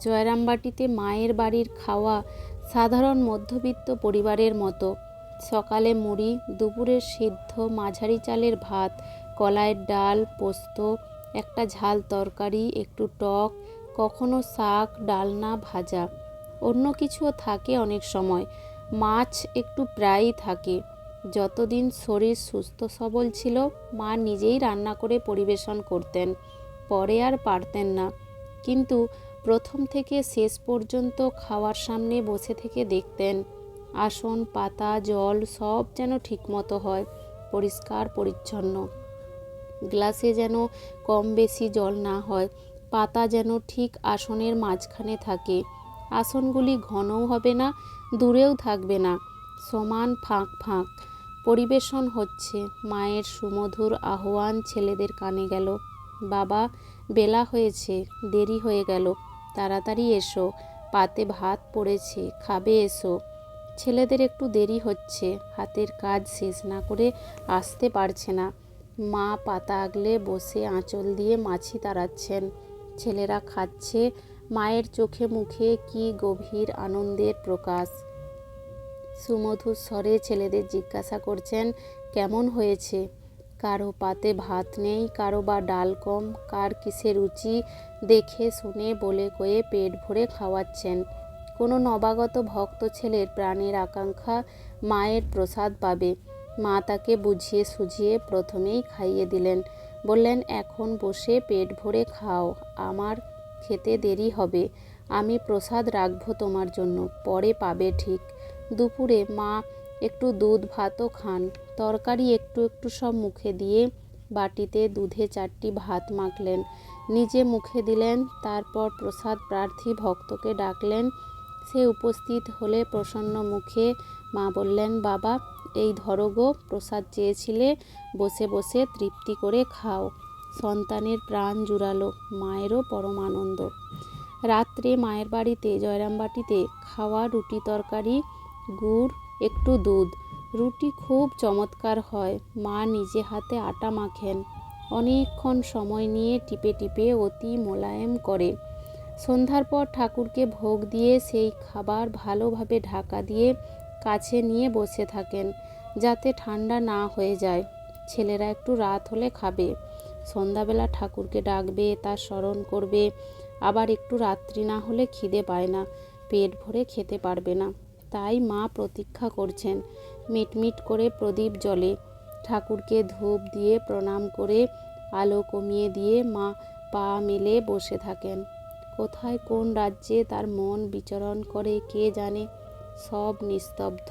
জয়রামবাটিতে মায়ের বাড়ির খাওয়া সাধারণ মধ্যবিত্ত পরিবারের মতো। সকালে মুড়ি দুপুরের সিদ্ধ মাঝারি চালের ভাত, কলাইয়ের ডাল, পোস্ত, একটা ঝাল তরকারি, একটু টক, কখনো শাক, ডালনা ভাজা। অন্য কিছুও থাকে অনেক সময়। মাছ একটু প্রায়ই থাকে। যতদিন শরীর সুস্থ সবল ছিল, মা নিজেই রান্না করে পরিবেশন করতেন। পরে আর পারতেন না। কিন্তু প্রথম থেকে শেষ পর্যন্ত খাওয়ার সামনে বসে থেকে দেখতেন। আসন, পাতা, জল সব যেন ঠিকমতো হয়, পরিষ্কার, পরিচ্ছন্ন। গ্লাসে যেন কম বেশি জল না হয়, পাতা যেন ঠিক আসনের মাঝখানে থাকে। আসনগুলি ঘনও হবে না, দূরেও থাকবে না, সমান ফাঁক ফাঁক। পরিবেশন হচ্ছে, মায়ের সুমধুর আহ্বান ছেলেদের কানে গেল। বাবা, বেলা হয়েছে, দেরি হয়ে গেল। তাড়াতাড়ি এসো, পাতে ভাত পড়েছে, খাবে এসো। ছেলেদের একটু দেরি হচ্ছে, হাতের কাজ শেষ না করে আসতে পারছে না। মা পাতা আগলে বসে আঁচল দিয়ে মাছি তাড়াচ্ছেন। ছেলেরা খাচ্ছে, মায়ের চোখে মুখে কি গভীর আনন্দের প্রকাশ। সুমধুর স্বরে ছেলেদের জিজ্ঞাসা করছেন, কেমন হয়েছে? কারও পাতে ভাত নেই, কারও বা ডাল কম, কার কিসে রুচি, দেখে শুনে বলে কয়ে পেট ভরে খাওয়াচ্ছেন। কোনো নবাগত ভক্ত ছেলের প্রাণের আকাঙ্ক্ষা মায়ের প্রসাদ পাবে। মা তাকে বুঝিয়ে সুঝিয়ে প্রথমেই খাইয়ে দিলেন। বললেন, এখন বসে পেট ভরে খাও, আমার খেতে দেরি হবে। আমি প্রসাদ রাখব তোমার জন্য, পরে পাবে ঠিক। দুপুরে মা একটু দুধ ভাতও খান। তরকারি একটু একটু সব মুখে দিয়ে বাটিতে দুধে চারটি ভাত মাখলেন। নিজে মুখে দিলেন, তারপর প্রসাদ প্রার্থী ভক্তকে ডাকলেন। সে উপস্থিত হলে প্রসন্ন মুখে মা বললেন, বাবা, এই ধরো গো, প্রসাদ চেয়েছিলে, বসে বসে তৃপ্তি করে খাও। সন্তানের প্রাণ জুড়ালো মায়েরও পরম আনন্দ। রাত্রে মায়ের বাড়িতে, জয়রামবাটিতে খাওয়া রুটি তরকারি, গুড় একটু দুধ। রুটি খুব চমৎকার হয়, মা নিজে হাতে আটা মাখেন। অনেকক্ষণ সময় নিয়ে টিপে টিপে অতি মোলায়েম করে। সন্ধ্যার পর ঠাকুরকে ভোগ দিয়ে সেই খাবার ভালোভাবে ঢাকা দিয়ে কাছে নিয়ে বসে থাকেন, যাতে ঠান্ডা না হয়ে যায়। ছেলেরা একটু রাত হলে খাবে। সন্ধ্যাবেলা ঠাকুরকে ডাকবে, তার স্মরণ করবে। আবার একটু রাত্রি না হলে খিদে পায় না, পেট ভরে খেতে পারবে না। তাই মা প্রতীক্ষা করছেন। মিটমিট করে প্রদীপ জলে ঠাকুরকে ধূপ দিয়ে প্রণাম করে আলো কমিয়ে দিয়ে মা পা মেলে বসে থাকেন। কোথায় কোন রাজ্যে তার মন বিচরণ করে কে জানে? সব নিস্তব্ধ।